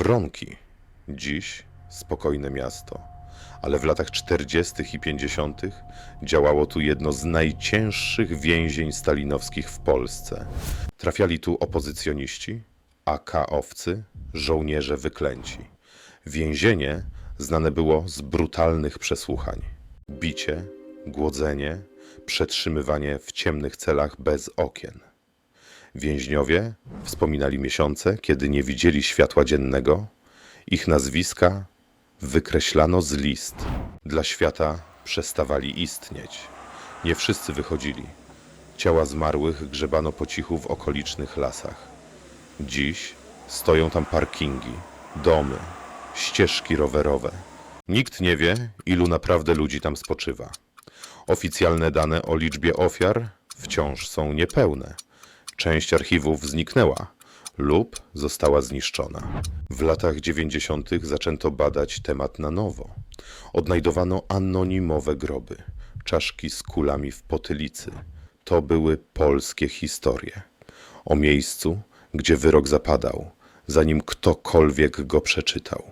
Wronki. Dziś spokojne miasto, ale w latach 40. i 50. działało tu jedno z najcięższych więzień stalinowskich w Polsce. Trafiali tu opozycjoniści, AK-owcy, żołnierze wyklęci. Więzienie znane było z brutalnych przesłuchań. Bicie, głodzenie, przetrzymywanie w ciemnych celach bez okien. Więźniowie wspominali miesiące, kiedy nie widzieli światła dziennego. Ich nazwiska wykreślano z list. Dla świata przestawali istnieć. Nie wszyscy wychodzili. Ciała zmarłych grzebano po cichu w okolicznych lasach. Dziś stoją tam parkingi, domy, ścieżki rowerowe. Nikt nie wie, ilu naprawdę ludzi tam spoczywa. Oficjalne dane o liczbie ofiar wciąż są niepełne. Część archiwów zniknęła lub została zniszczona. W latach 90. zaczęto badać temat na nowo. Odnajdowano anonimowe groby, czaszki z kulami w potylicy. To były polskie historie. O miejscu, gdzie wyrok zapadał, zanim ktokolwiek go przeczytał.